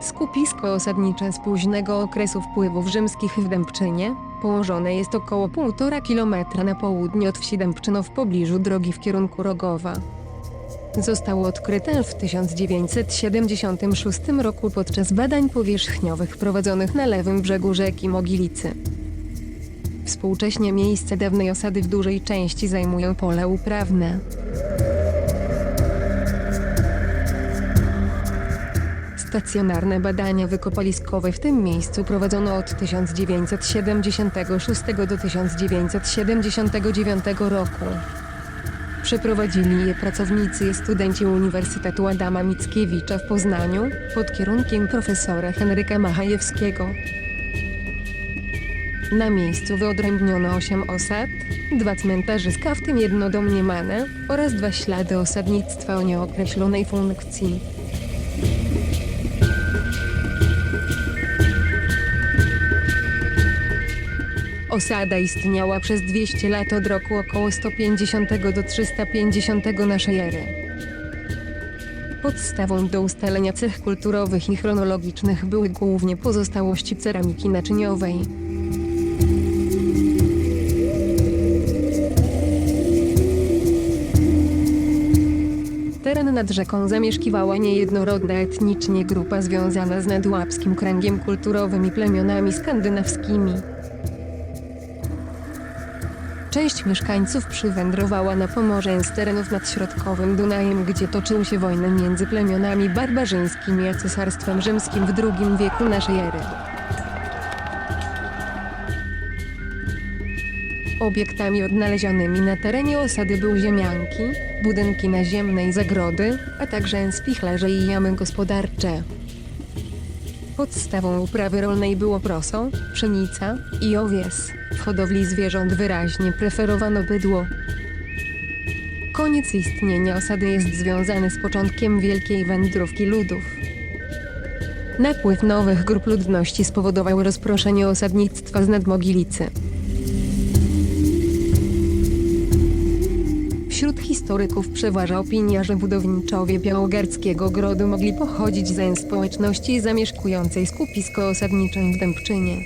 Skupisko osadnicze z późnego okresu wpływów rzymskich w Dębczynie położone jest około 1,5 kilometra na południe od wsi Dębczyno w pobliżu drogi w kierunku Rogowa. Zostało odkryte w 1976 roku podczas badań powierzchniowych prowadzonych na lewym brzegu rzeki Mogilicy. Współcześnie miejsce dawnej osady w dużej części zajmują pole uprawne. Stacjonarne badania wykopaliskowe w tym miejscu prowadzono od 1976 do 1979 roku. Przeprowadzili je pracownicy i studenci Uniwersytetu Adama Mickiewicza w Poznaniu pod kierunkiem profesora Henryka Machajewskiego. Na miejscu wyodrębniono osiem osad, dwa cmentarzyska, w tym jedno domniemane, oraz dwa ślady osadnictwa o nieokreślonej funkcji. Osada istniała przez 200 lat od roku około 150 do 350 naszej ery. Podstawą do ustalenia cech kulturowych i chronologicznych były głównie pozostałości ceramiki naczyniowej. Teren nad rzeką zamieszkiwała niejednorodna etnicznie grupa związana z nadłapskim kręgiem kulturowym i plemionami skandynawskimi. Część mieszkańców przywędrowała na Pomorze z terenów nad środkowym Dunajem, gdzie toczyły się wojny między plemionami barbarzyńskimi a cesarstwem rzymskim w II wieku naszej ery. Obiektami odnalezionymi na terenie osady były ziemianki, budynki naziemne i zagrody, a także spichlerze i jamy gospodarcze. Podstawą uprawy rolnej było proso, pszenica i owies. W hodowli zwierząt wyraźnie preferowano bydło. Koniec istnienia osady jest związany z początkiem wielkiej wędrówki ludów. Napływ nowych grup ludności spowodował rozproszenie osadnictwa z nadmogilicy. Wśród historyków przeważa opinia, że budowniczowie Białogardzkiego Grodu mogli pochodzić z społeczności zamieszkującej skupisko osadnicze w Dębczynie.